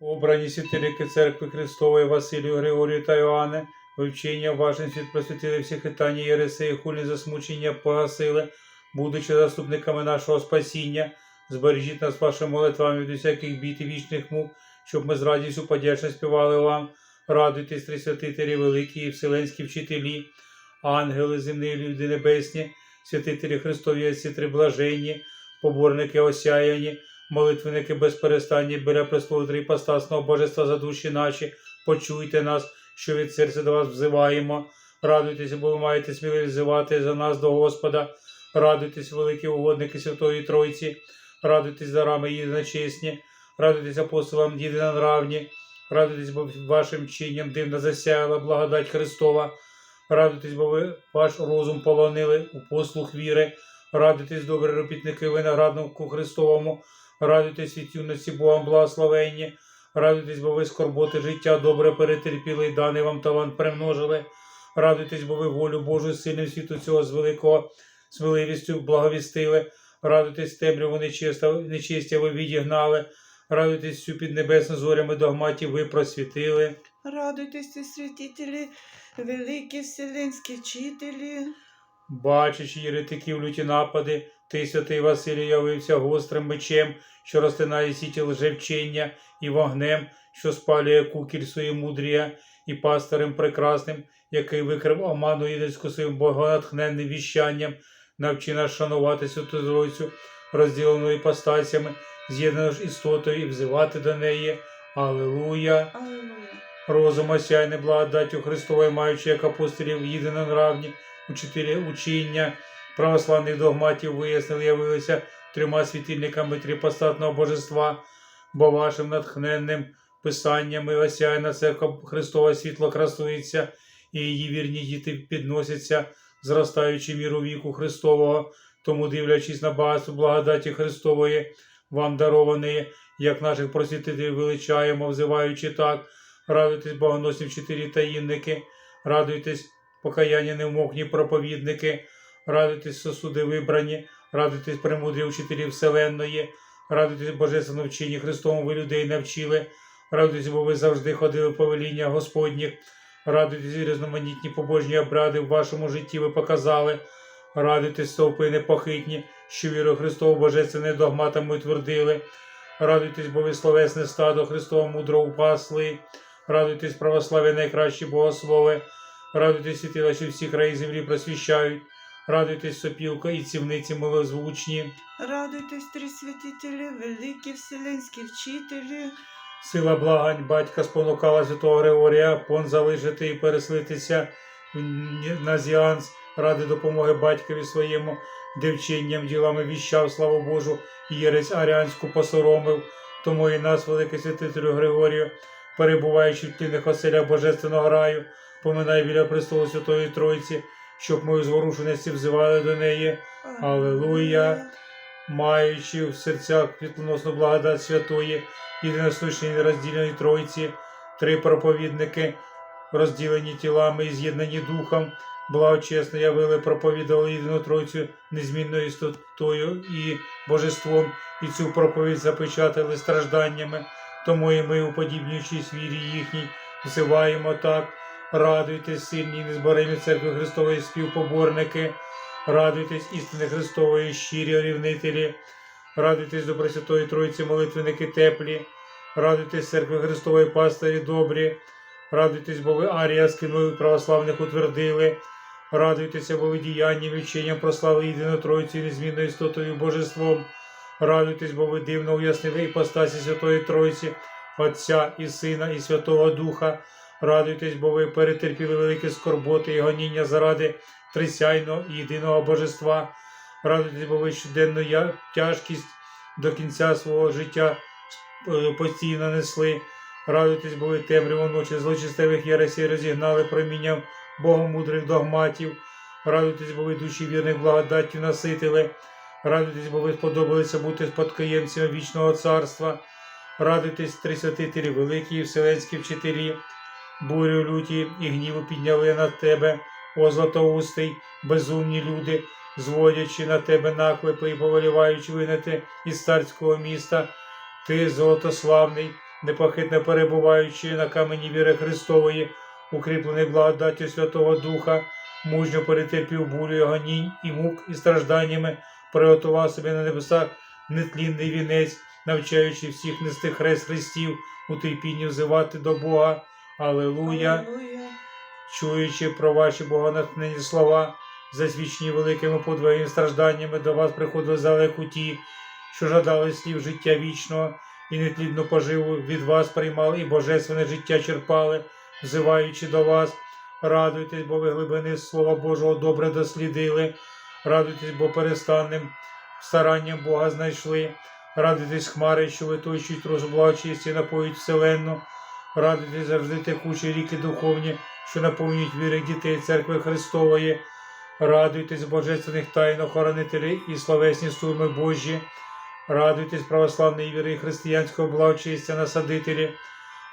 Обрані святилики Церкви Христової Василію, Григорію та Іоанне, вивчення важних світ просвітили всі хитання Єресеї, хульні засмучення погасили, будучи заступниками нашого спасіння, збережіть нас вашими молитвами від усяких бід і вічних мук, щоб ми з радістю подячно співали вам. Радуйтесь, трисвятителі великі і вселенські вчителі, ангели земні, люди небесні, святителі Христові, отці три блаженні, поборники осяяні, молитвенники безперестанні, бере престолу три іпостасного божества за душі наші, почуйте нас, що від серця до вас взиваємо. Радуйтеся, бо ви маєте сміливість взивати за нас до Господа. Радуйтесь, великі угодники Святої Тройці, радуйтесь дарами єдиночесні, радуйтесь апостолам єдинонравні, радуйтесь, бо вашим чинням дивно засяяла благодать Христова. Радуйтесь, бо ви ваш розум полонили у послух віри. Радуйтесь, добрі робітники винограднику Христовому. Радуйтесь від юності Богом благословенні. Радуйтесь, бо ви скорботи життя добре перетерпіли і даний вам талант примножили. Радуйтесь, бо ви волю Божу сильним світу цього з великого сміливістю благовістили. Радуйтесь, темряву нечистя ви відігнали. Радуйтесь, всю під небесними зорями догматів ви просвітили. Радуйтеся, святителі, великі вселенські вчителі. Бачачи єретиків люті напади, ти, святий Василій, явився гострим мечем, що розтинає сіті лжевчення, і вогнем, що спалює кукіль своє мудрія, і пастирем прекрасним, який викрив оману єдинську своїм богонатхненним віщанням, навчи нас шанувати святу Тройцю, розділену іпостасями, з'єднану ж істотою і взивати до неї. Аллилуйя! Аллилуйя. Розум осяйне благодаттю Христової, маючи як апостолів єдинонравні, учителі учіння, православних догматів вияснили, явилися трьома світильниками трипостатного божества, бо вашим натхненним писаннями осяйна церква Христова світло красується, і її вірні діти підносяться, зростаючи міру віку Христового, тому, дивлячись на багатство благодаті Христової, вам дарованої, як наших просвітителів величаємо, взиваючи так. Радуйтесь, богоносні вчителі таїнники, радуйтесь, покаяння невмокні проповідники, радуйтесь, сосуди вибрані, радуйтесь, премудрі вчителі Вселенної, радуйтесь, божественно вчині Христовому ви людей навчили, радуйтесь, бо ви завжди ходили повеління Господніх, радуйтесь, різноманітні побожні обряди в вашому житті ви показали, радуйтесь, стовпи непохитні, що віру Христову божественне догматами утвердили, радуйтесь, бо ви словесне стадо Христова мудро упасли. Радуйтесь, православ'я найкращі богослови, радуйтесь, світила, що всі краї землі просвіщають, радуйтесь, сопілка і цівниці милозвучні, Радуйтесь, три святителі, великі вселенські вчителі. сила благань батька спонукала святого Григорія пон залишити і переселитися в- на зіанс ради допомоги батькові своєму, де вченням ділами віщав славу Божу, і єресь аріанську посоромив, тому і нас, великий святителю Григорію, перебуваючи в тлінних оселях Божественного раю, поминай біля престолу Святої Тройці, щоб ми у зворушеності взивали до неї, Аллилуйя. маючи в серцях світлоносну благодать святої, єдиносущної нероздільної Тройці, три проповідники, розділені тілами і з'єднані духом, благочесно явили, проповідали єдину Тройцю незмінною істотою і божеством, і цю проповідь запечатали стражданнями. Тому і ми, уподібнюючись вірі їхній, взиваємо так. Радуйтесь, сильні, і незборемі церкви Христової співпоборники, радуйтесь, істини Христової, щирі рівнителі, радуйтесь до Пресвятої Тройці, молитвенники теплі, радуйтесь, церкви Христової пастирі добрі, радуйтесь, бо ви арія скинули православних утвердили, радуйтеся, бо ви діянням і вченням прославили єдину Тройцю і незмінною істотою божеством. Радуйтесь, бо ви дивно уяснили іпостасі Святої Тройці, Отця і Сина, і Святого Духа. Радуйтесь, бо ви перетерпіли великі скорботи і гоніння заради трисяйного і єдиного божества. Радуйтесь, бо ви щоденну тяжкість до кінця свого життя е, постійно несли. Радуйтесь, бо ви темряву ночі злочистивих єресей розігнали промінням богомудрих догматів. Радуйтесь, бо ви душі вірних благодаттю наситили. Радуйтесь, бо ви сподобалися бути спадкоємцями вічного царства. Радуйтесь, три святителі, великі і вселенські вчителі. Бурю люті і гніву підняли над тебе, о златоустий, безумні люди, зводячи на тебе наклепи і повеліваючи винати із царського міста. Ти, золотославний, непохитно перебуваючи на камені віри Христової, укріплений благодаттю Святого Духа, мужньо перетерпів бурю гонінь і мук і стражданнями, приготував собі на небесах нетлінний вінець, навчаючи всіх нести хрест Христів, у терпінні взивати до Бога. Алілуя. чуючи про ваші богонатхнені слова, засвідчені великими подвигами і стражданнями, до вас приходили залеку ті, що жадали слів життя вічного, і нетлідну поживу від вас приймали, і божественне життя черпали, взиваючи до вас. Радуйтесь, бо ви глибини Слова Божого добре дослідили. Радуйтесь, бо перестанним старанням Бога знайшли. Радуйтесь, хмари, що виточують розблагочисті, напоють вселенну. Радуйтесь завжди текучі ріки духовні, що наповнюють віри дітей церкви Христової. Радуйтесь божественних тайн охоронителів і славесні сурми Божі. Радуйтесь православної віри і християнського благочистя насадителі.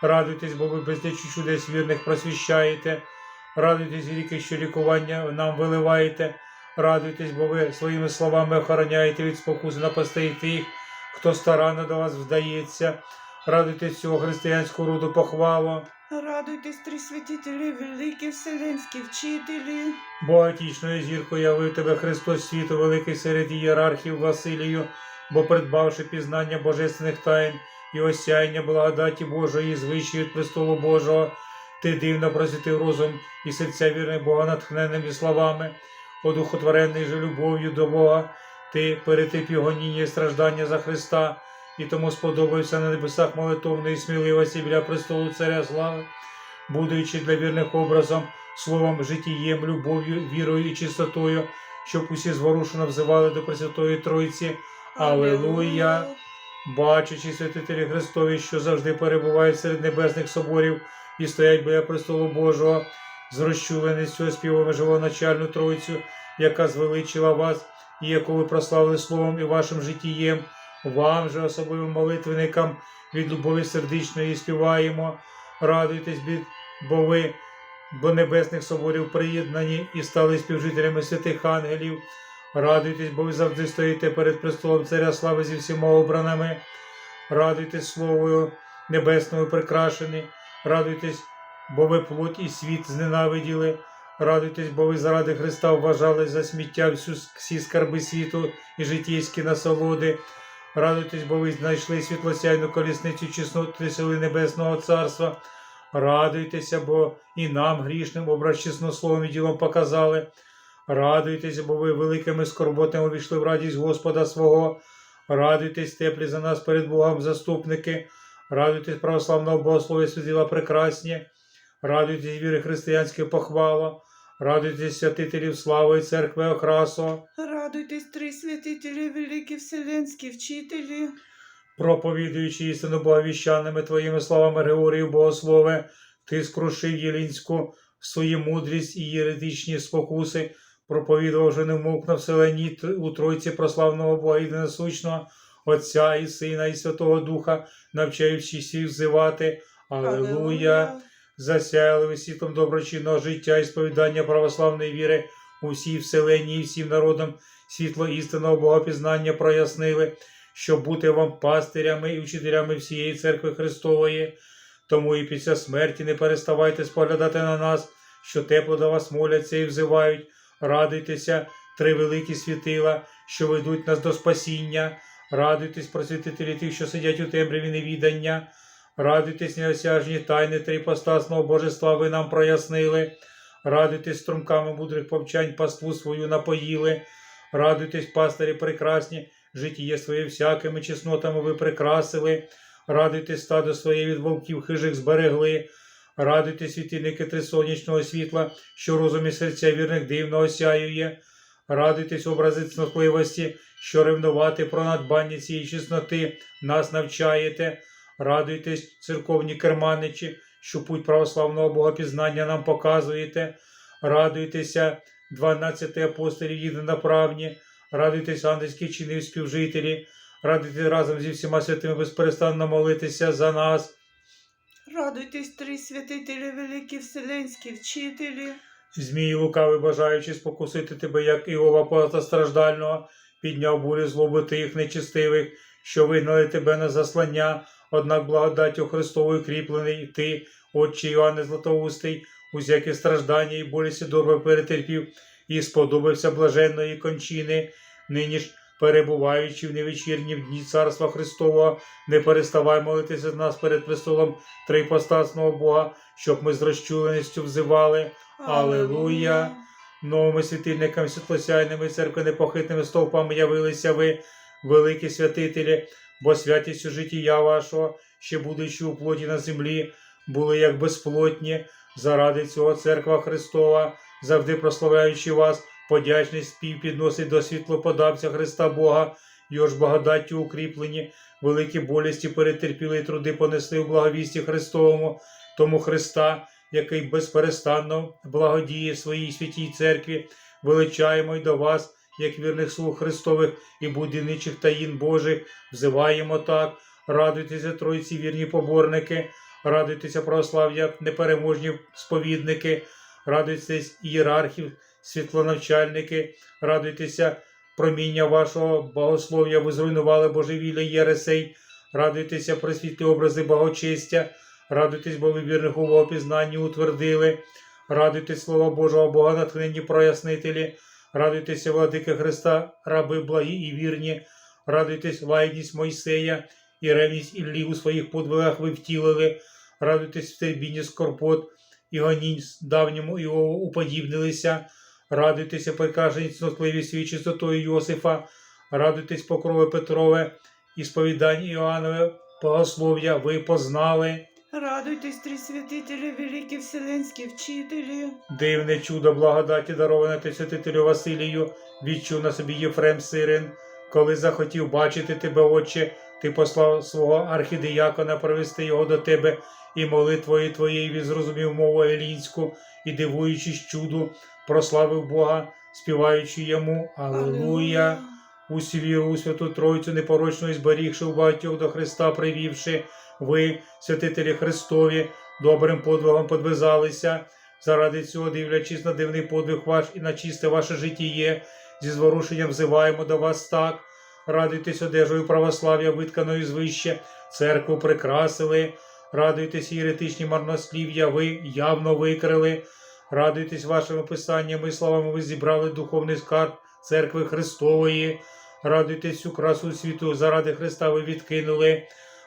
Радуйтесь, бо ви безлічі чудес вірних просвіщаєте. Радуйтесь, ріки, що лікування нам виливаєте. Радуйтесь, бо ви своїми словами охороняєте від спокуси напастей тих, хто старанно до вас вдається. Радуйтесь цього християнського роду похвалу. Радуйтесь, три святителі, великі вселенські вчителі. Богатічною зіркою явив тебе Христос світу, великий серед ієрархів Василію, бо придбавши пізнання божественних тайн і осяяння благодаті Божої, звищі від престолу Божого, ти дивно просвітив розум і серця вірних Бога натхненними словами, одухотворений же любов'ю до Бога, ти перетерпів гоніння і страждання за Христа, і тому сподобався на небесах молитовної сміливості біля престолу Царя Слави, будучи для вірних образом словом, житієм, любов'ю, вірою і чистотою, щоб усі зворушено взивали до Пресвятої Тройці. Алелуя! Бачачи святителі Христові, що завжди перебувають серед небесних соборів і стоять біля престолу Божого, з розчуленістю співами живоначальну Тройцю, яка звеличила вас, і яку ви прославили словом і вашим житієм, вам же, особливим молитвенникам, від любові сердечної співаємо. Радуйтесь, бо ви до небесних соборів приєднані і стали співжителями святих ангелів. Радуйтесь, бо ви завжди стоїте перед престолом Царя Слави зі всіма обраними. Радуйтесь словою небесною прикрашені. Радуйтесь, бо ви плоть і світ зненавиділи. Радуйтесь, бо ви заради Христа вважали за сміття всі скарби світу і житейські насолоди. Радуйтесь, бо ви знайшли світлосяйну колісницю чесноти сили Небесного Царства. Радуйтеся, бо і нам, грішним, образ чеснословом і ділом показали. Радуйтеся, бо ви великими скорботами увійшли в радість Господа свого. Радуйтесь, теплі за нас перед Богом заступники. Радуйтесь, православного Богослов'я святила прекрасні. Радуйтесь, віри християнське похвала. Радуйтесь, святителів слави і церкви Охрасо. Радуйтесь, три святителі, великі вселенські вчителі. проповідуючи істину боговіщаними твоїми словами Григорію Богослове, ти скрушив Єлінську в свої мудрість і єретичні спокуси, проповідував вже на вселенні у Тройці прославного Бога і єдиносущного, Отця і Сина, і Святого Духа, навчаючи всіх взивати. Алелуя! Засяяли ви світлом доброчинного життя і сповідання православної віри у всій вселенні і всім народам світло істинного богопізнання прояснили, щоб бути вам пастирями і вчителями всієї церкви Христової. Тому і після смерті не переставайте споглядати на нас, що тепло до вас моляться і взивають. Радуйтеся, три великі світила, що ведуть нас до спасіння. Радуйтесь, просвітителі тих, що сидять у темряві невідання. Радуйтесь, неосяжні тайни трипостасного божества ви нам прояснили. Радуйтесь струмками мудрих повчань, паству свою напоїли. Радуйтесь, пастирі прекрасні, житіє своє всякими чеснотами ви прикрасили. Радуйтесь, стадо своє від вовків хижих зберегли. Радуйтесь, світильники трисонячного світла, що розум і серця вірних дивно осяює. Радуйтесь, образи цнотливості, що ревнувати про надбання цієї чесноти нас навчаєте. Радуйтесь, церковні керманичі, що путь православного богопізнання нам показуєте. Радуйтеся, 12 апостолів єдиноправні, радуйтесь, ангельські чини співжителі, радуйтесь разом зі всіма святими безперестанно молитися за нас. Радуйтесь, три святителі, великі вселенські вчителі. Змій лукавий, бажаючи спокусити тебе, як Іова поета страждального, підняв бурю злоби тих нечистивих, що вигнали тебе на заслання, однак благодаттю Христовою кріплений, ти, Отче Іоанне Златоустий, усякі страждання і болісті добре перетерпів, і сподобався блаженної кончини, нині ж, перебуваючи в невечірні в дні Царства Христового, не переставай молитися за нас перед престолом Трипостасного Бога, щоб ми з розчуленістю взивали. Алілуя. Новими світильниками світлосяйними церкви непохитними стовпами явилися ви, великі святителі, бо святістю життя вашого, ще будучи у плоті на землі, були як безплотні, заради цього церква Христова, завжди прославляючи вас, подячний спів підносить до світлоподавця Христа Бога, його ж благодаттю укріплені, великі болісті перетерпіли і труди понесли у благовісті Христовому, тому Христа, який безперестанно благодіє своїй святій церкві, величаємо й до вас, як вірних слуг Христових і будівничих таїн Божих, взиваємо так, радуйтеся, Тройці, вірні поборники, радуйтеся, православ'я, непереможні сповідники, радуйтесь ієрархів, світлонавчальники, радуйтеся, проміння вашого богослов'я, ви зруйнували божевілля Єресей, радуйтеся, просвітлі образи благочестя, радуйтесь, бо ви вірних у опізнанні утвердили, радуйтесь, Слова Божого, Бога натхненні прояснителі, радуйтеся, владики Христа, раби благі і вірні, радуйтесь, лайність Мойсея і ревність Іллі у своїх подвигах ви втілили, радуйтесь в терпінні скорпот і гонінь давньому Іову уподібнилися, радуйтеся, прикажені цнотливістю і чистотою Йосифа, радуйтесь, покрови Петрове і сповідань Іоаннове, богослов'я ви познали. Радуйтесь, три святителі, великі вселенські вчителі. Дивне чудо благодаті, дароване ти святителю Василію, відчув на собі Єфрем Сирин. Коли захотів бачити тебе, Отче, ти послав свого архідиякона провести його до тебе, і молитвою твоєю він зрозумів мову елінську, і, дивуючись чуду, прославив Бога, співаючи йому Аллилуйя. Усі віру у Святу Тройцю непорочну і зберігши у багатьох до Христа привівши, ви, святителі Христові, добрим подвигом подвизалися. Заради цього, дивлячись на дивний подвиг ваш і на чисте ваше життіє, зі зворушенням взиваємо до вас так. Радуйтесь одежею православ'я, витканою звище, церкву прикрасили, радуйтесь єретичні марнослів'я, ви явно викрили, радуйтесь вашими писаннями і словами, ви зібрали духовний скарб церкви Христової, радуйтесь всю красу світу, заради Христа ви відкинули,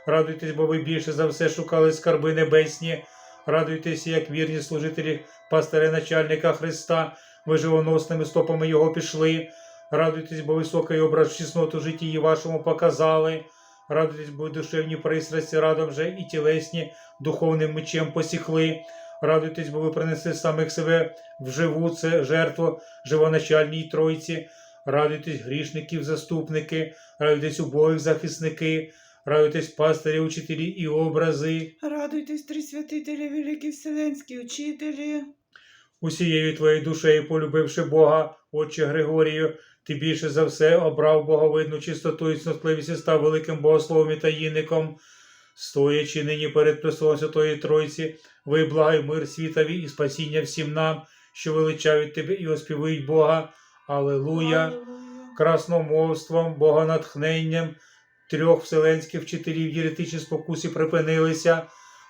радуйтесь, бо ви більше за все шукали скарби небесні, радуйтеся, як вірні служителі пастиря начальника Христа, ви живоносними стопами Його пішли. Радуйтесь, бо високий образ чесноту житті вашому показали. Радуйтесь, бо душевні пристрасті радом вже і тілесні духовним мечем посіхли. Радуйтесь, бо ви принесли самих себе в живу це жертву живоначальній тройці. Радуйтесь, грішників, заступники, радуйтесь убогих захисники, радуйтесь пастирі, учителі і образи. Радуйтесь, три святителі, великі вселенські вчителі. Усією твоєю душею, полюбивши Бога, Отче Григорію, ти більше за все обрав боговидну чистоту і цнотливість і став великим богословом і таїнником. Стоячи нині перед престолом Святої Тройці, ви благай мир світові і спасіння всім нам, що величають тебе і оспівують Бога. Алелуя! Красномовством, богонатхненням трьох вселенських вчителів єретичні спокусі припинилися.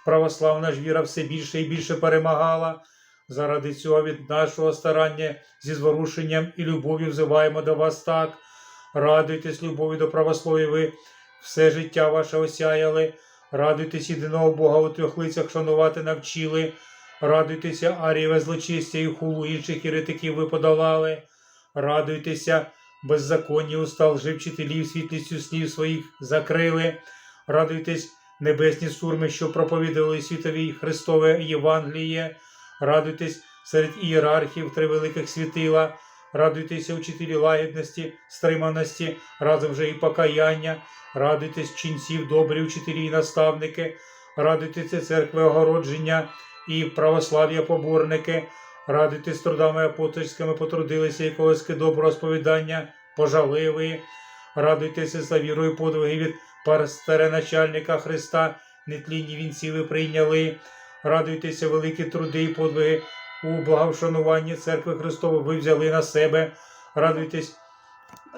Православна ж віра все більше і більше перемагала. Заради цього від нашого старання зі зворушенням і любов'ю взиваємо до вас так. Радуйтесь любові до правослов'я ви все життя ваше осяяли. Радуйтесь єдиного Бога у трьох лицях шанувати навчили. Радуйтеся, арієве злочистя і хулу інших єретиків ви подолали. Радуйтеся, беззаконні уста лжи вчителів світлістю слів своїх закрили. Радуйтесь, небесні сурми, що проповідували світові Христове Євангеліє. Радуйтесь серед ієрархів три великих світила. Радуйтеся, учителі лагідності, стриманості, разом вже і покаяння. Радуйтесь ченців, добрі учителі і наставники. Радуйтеся церкви огородження і православ'я поборники. Радуйтесь трудами апостольськими потрудилися і колиски доброго сповідання, пожаливі. Радуйтеся за вірою подвиги від пастиря-начальника Христа, нетлінні вінці ви прийняли. Радуйтеся, великі труди і подвиги у благовшануванні церкви Христової ви взяли на себе. Радуйтесь,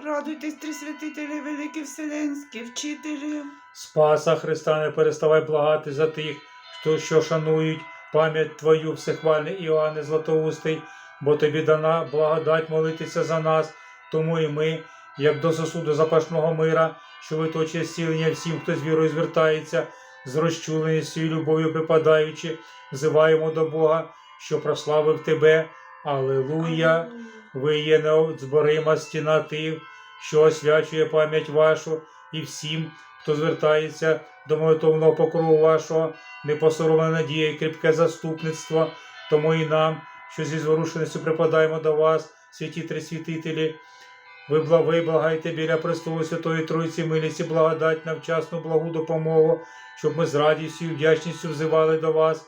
Радуйтесь, три святителі, великі вселенські вчителі. Спаса Христа, не переставай благати за тих, хто що шанують пам'ять Твою, всехвальний Іоанне Златоустий, бо тобі дана благодать молитися за нас, тому і ми, як до сосуду запашного мира, що виточує зцілення всім, хто з вірою звертається, з розчуленістю і любов'ю припадаючи, взиваємо до Бога, що прославив Тебе. Аллилуйя! Ви є неозборима стіна тих, що освячує пам'ять вашу, і всім, хто звертається до молитовного покрову вашого, непосоромна надія і кріпке заступництво, тому і нам, що зі зворушеністю припадаємо до вас, святі ви бла- ви благайте біля престолу Святої Тройці, милість і благодать на вчасну благу допомогу, щоб ми з радістю і вдячністю взивали до вас.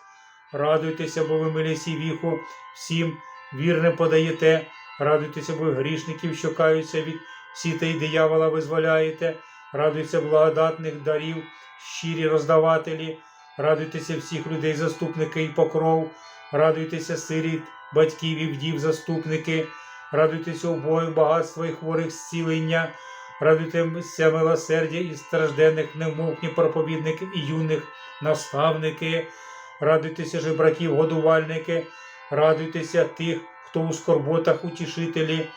Радуйтеся, бо ви милість і віху всім вірним подаєте. Радуйтеся, бо ви грішників, що каються від сітей диявола визволяєте. Радуйтеся благодатних дарів, щирі роздавателі. Радуйтеся всіх людей, заступники і покров. Радуйтеся сиріт, батьків і вдів, заступники. Радуйтеся убогих багатства і хворих зцілення. Радуйтеся милосердя і стражденних, невмовкні проповідники і юних наставники. Радуйтеся жебраків, годувальники. Радуйтеся тих, хто у скорботах утішителі.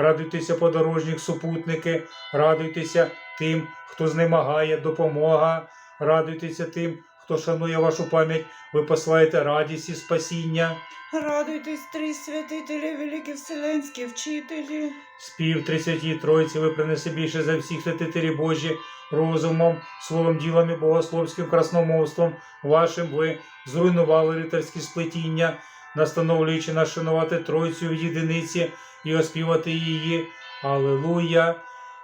Радуйтеся подорожніх супутники. Радуйтеся тим, хто знемагає допомога. Радуйтеся тим, хто шанує вашу пам'ять. Ви посилаєте радість і спасіння. Радуйтесь, три святителі, великі вселенські вчителі. Спів Трисвятій Тройці ви принесли більше за всіх святителів Божі, розумом, словом, ділом і богословським красномовством вашим ви зруйнували ритарські сплетіння, настановлюючи нас шанувати Тройцю в єдиниці і оспівати її. Аллилуйя!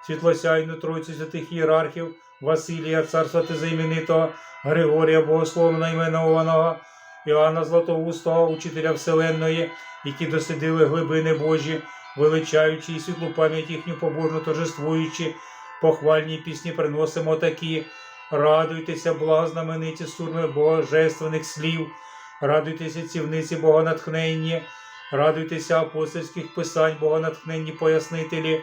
Світлосяйну Тройцю святих ієрархів, Василія, царства Тезайменитого, Григорія, богословно іменованого, Іоанна Златоустого, учителя Вселенної, які дослідили глибини Божі, величаючи і світлу пам'ять їхню побожно торжествуючи, похвальні пісні приносимо такі. Радуйтеся, благознамениті сурми божественних слів, радуйтеся цівниці богонатхненні, радуйтеся апостольських писань, богонатхненні пояснителі,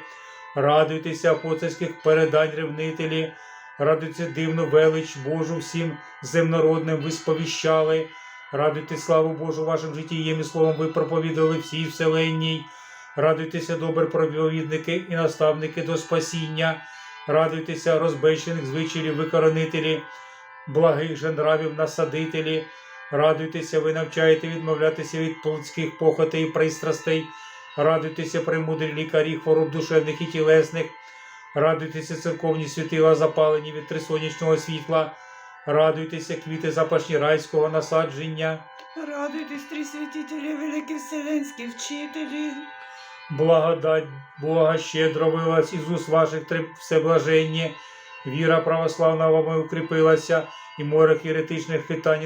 радуйтеся апостольських передань ревнителі, радуйтеся дивну велич Божу всім земнородним ви сповіщали, радуйте славу Божу вашим життєм і словом ви проповідали всій вселенній. Радуйтеся, добре проповідники і наставники до спасіння, радуйтеся розбещених звичаїв викоронителі, благих же нравів насадителі, радуйтеся, ви навчаєте відмовлятися від плотських похотей і пристрастей, радуйтеся, премудрі лікарі хвороб душевних і тілесних, радуйтеся, церковні світила, запалені від трисонячного світла, радуйтеся, квіти запашні райського насадження. Радуйтесь, три святителі, великі вселенські вчителі. Благодать Бога щедро вилась із уст ваших всеблаженні, віра православна вами укріпилася, і море еретичних хитань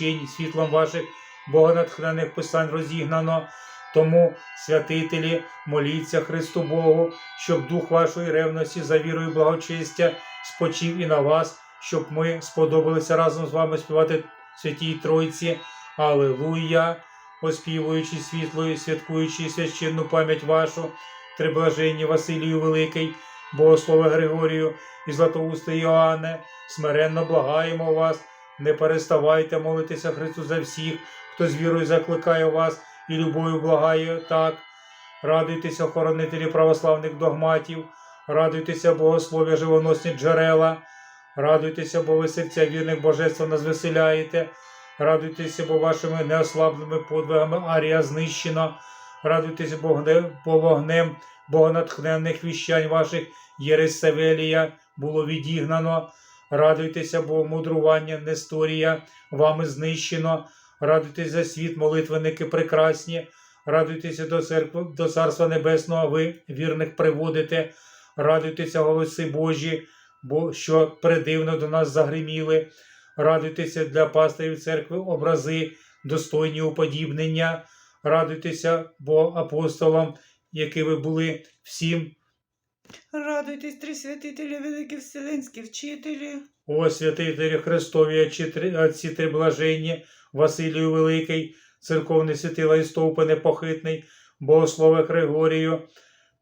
і світлом ваших богонатхнених писань розігнано. Тому, святителі, моліться Христу Богу, щоб дух вашої ревності за вірою благочестя спочив і на вас, щоб ми сподобалися разом з вами співати святій Тройці. Аллилуйя! оспівуючи світлою, святкуючи священну пам'ять вашу, триблаженні Василію Великий, Богослове Григорію і Златоусте Іоанне, смиренно благаємо вас, не переставайте молитися Христу за всіх, хто з вірою закликає вас і любов'ю благає так. Радуйтеся, охоронителі православних догматів, радуйтеся, богослов'я живоносні джерела, радуйтеся, бо ви серця вірних божества нас веселяєте. Радуйтеся, бо вашими неослабними подвигами арія знищена. Радуйтеся, бо вогнем богонатхненних віщань ваших Єресь Савелія було відігнано. Радуйтеся, бо мудрування Несторія вами знищено. Радуйтеся за світ, молитвенники прекрасні. Радуйтеся до церкви, до Царства Небесного, ви вірних приводите. Радуйтеся, голоси Божі, бо що придивно до нас загриміли. Радуйтеся для пастирів церкви образи, достойні уподібнення. Радуйтеся, бо апостолам, які ви були всім. Радуйтесь, три святителі, великі вселенські вчителі. О святителі Христові, отці три- триблаженні, Василію Великий, церковний святила і стовпи непохитний, богослове Григорію,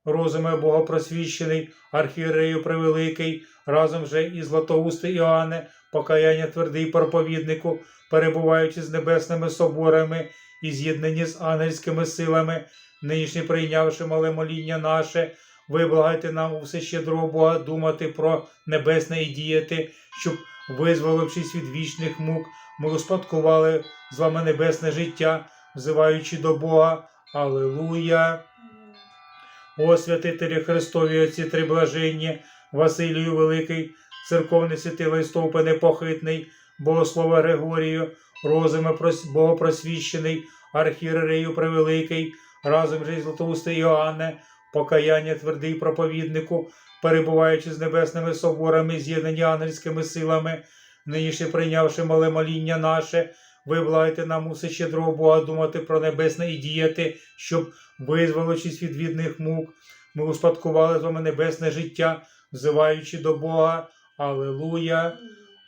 розуме Богопросвіщений, архієрею Превеликий, разом же і Златоустий Іоанне, покаяння твердий проповіднику, перебуваючи з небесними соборами і з'єднані з ангельськими силами, нинішні прийнявши мале моління наше, виблагайте нам у все щедрого Бога думати про небесне і діяти, щоб, визволившись від вічних мук, ми успадкували з вами небесне життя, взиваючи до Бога. Алилуя! О святителі Христові Отці Триблаженні, Василію Великий, церковний святилий стовпи непохитний, Богослова Григорію, розуме прос- Богопросвіщений, архієрею Превеликий, разом же й Златоустий Іоанне, покаяння твердий проповіднику, перебуваючи з небесними соборами, з'єднані ангельськими силами, нинішні прийнявши мале моління наше, виблагайте нам усе щедрого Бога думати про небесне і діяти, щоб, визволившись від відних мук, ми успадкували з вами небесне життя, взиваючи до Бога. Алилуя!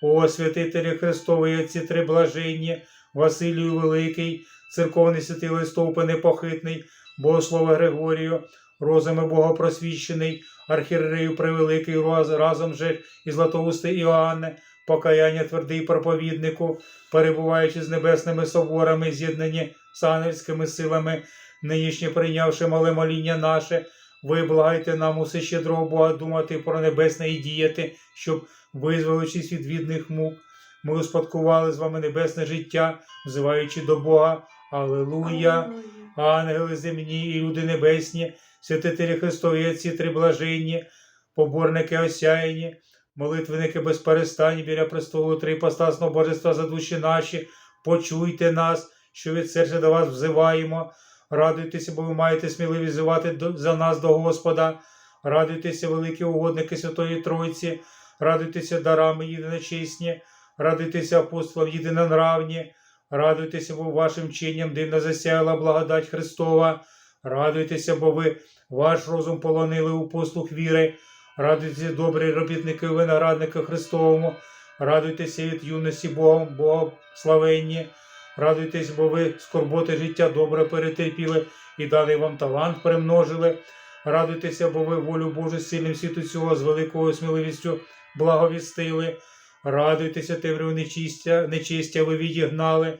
О святителі Христові Отці Триблаженні, Василію Великий, церковний святий стовпи непохитний, Богослова Григорію, розуми Богопросвіщений, архієрею Превеликий, раз- разом же і Златоустий Іоанне, покаяння твердий проповіднику, перебуваючи з небесними соборами, з'єднані з ангельськими силами, нинішнє прийнявши мале моління наше, виблагайте нам усе щедрого Бога думати про небесне і діяти, щоб, визволившись від відних мук, ми успадкували з вами небесне життя, взиваючи до Бога. Алилуя! Ангели земні і люди небесні, святителі Христові Отці Триблаженні, поборники осяяні, молитвенники безперестанні біля престолу Трипостасного Божества за душі наші, почуйте нас, що від серця до вас взиваємо. Радуйтеся, бо ви маєте сміливість взивати за нас до Господа. Радуйтеся, великі угодники Святої Тройці, радуйтеся дарами єдиночисні, радуйтеся апостолам єдинонравні, радуйтеся, бо вашим чинням дивно засяяла благодать Христова. Радуйтеся, бо ви ваш розум полонили у послух віри. Радуйтеся, добрі робітники виноградника Христовому. Радуйтеся від юності Богом, Богом славенні. Радуйтесь, бо ви скорботи життя добре перетерпіли і даний вам талант примножили. Радуйтеся, бо ви волю Божу сильним світу цього з великою сміливістю благовістили. Радуйтеся, темряву нечистя, нечистя ви відігнали.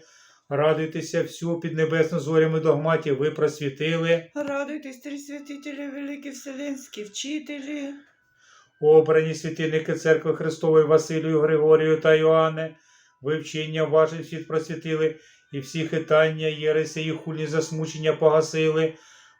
Радуйтеся, всю піднебесну зорями догматів ви просвітили. Радуйтесь, три святителі, великі вселенські вчителі. Обрані світильники церкви Христової Василію, Григорію та Йоанне, ви вчення ваших світ просвітили, і всі хитання, єреси і хульні засмучення погасили,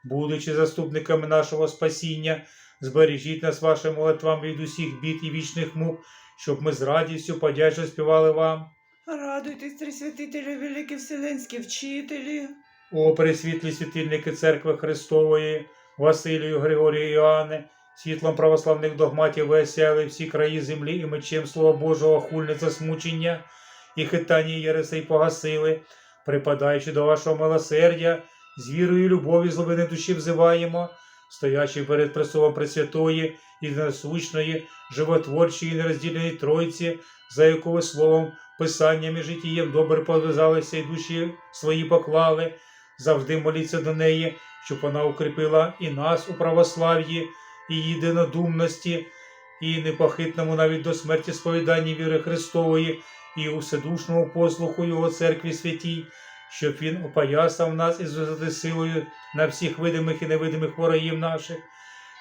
будучи заступниками нашого спасіння, збережіть нас вашим молитвам від усіх бід і вічних мук, щоб ми з радістю подячно співали вам. Радуйтесь, Тресвятителі, великі вселенські вчителі. О, пресвітлі світильники церкви Христової, Василію, Григорію Іоанне, світлом православних догматів ви всі краї землі і мечем Слова Божого хульне засмучення і хитання єресей погасили, припадаючи до вашого милосердя, з вірою і любов'ю з глибини душі взиваємо, стоячи перед престолом Пресвятої і насущної, животворчої і нероздільної Тройці, за ви словом, писанням і життєм добре пов'язалися і душі свої поклали, завжди моліться до неї, щоб вона укріпила і нас у православ'ї, і єдинодумності, і непохитному навіть до смерті сповіданні віри Христової, і у послуху Його церкві святій, щоб Він опоясав нас із висоти силою на всіх видимих і невидимих ворогів наших,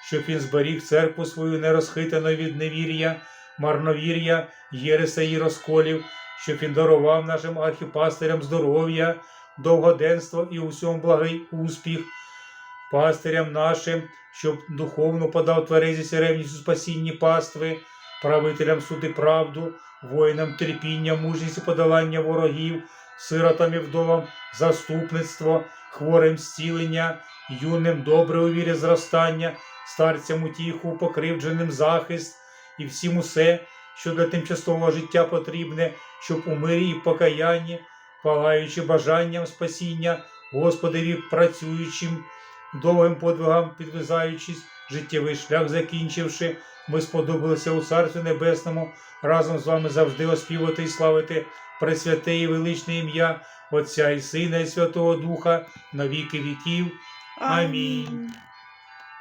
щоб Він зберіг церкву свою нерозхитану від невір'я, марновір'я, єреса і розколів, щоб він дарував нашим архіпастирям здоров'я, довгоденство і у всьому благий успіх, пастирям нашим, щоб духовно подав тверезість і ревність у спасінні пастви, правителям суди правду, воїнам терпіння, мужність і подолання ворогів, сиротам і вдовам заступництво, хворим зцілення, юним добре у вірі зростання, старцям утіху, покривдженим захист і всім усе, що для тимчасового життя потрібне, щоб у мирі і покаянні, палаючи бажанням спасіння, Господеві працюючим, довгим подвигам підвизаючись, життєвий шлях закінчивши, ми сподобалися у Царстві Небесному разом з вами завжди оспівати і славити пресвяте і величне ім'я Отця і Сина, і Святого Духа на віки віків. Амінь.